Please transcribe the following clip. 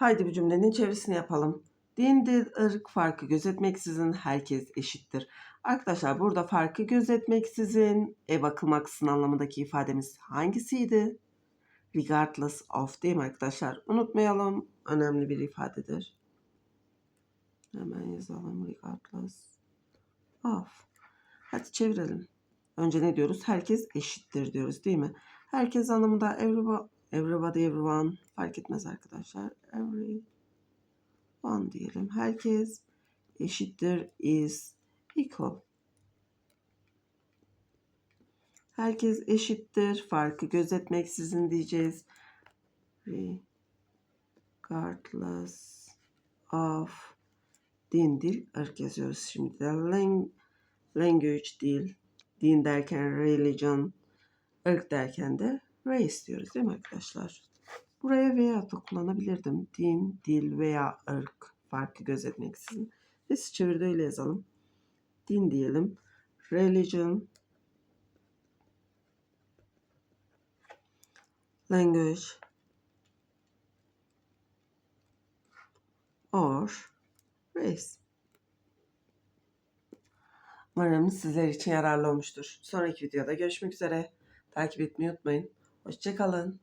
Haydi bu cümlenin çevirisini yapalım. Din, dil, ırk farkı gözetmeksizin herkes eşittir. Arkadaşlar burada farkı gözetmeksizin e bakılmaksızın anlamındaki ifademiz hangisiydi? Regardless of değil mi arkadaşlar? Unutmayalım. Önemli bir ifadedir. Hemen yazalım regardless of. Hadi çevirelim. Önce ne diyoruz? Herkes eşittir diyoruz değil mi? Herkes anlamında everybody, everybody everyone fark etmez arkadaşlar. Everyone diyelim. Herkes eşittir is equal. Herkes eşittir. Farkı gözetmeksizin diyeceğiz. Regardless of din, dil, ırk yazıyoruz. Şimdi de lang- language, dil, din derken religion, ırk derken de race diyoruz değil mi arkadaşlar? Buraya veya da kullanabilirdim. Din, dil veya ırk farkı gözetmeksizin. Biz çeviride öyle yazalım. Din diyelim. Religion, language, or race. Umarım sizler için yararlı olmuştur. Sonraki videoda görüşmek üzere. Takip etmeyi unutmayın. Hoşçakalın.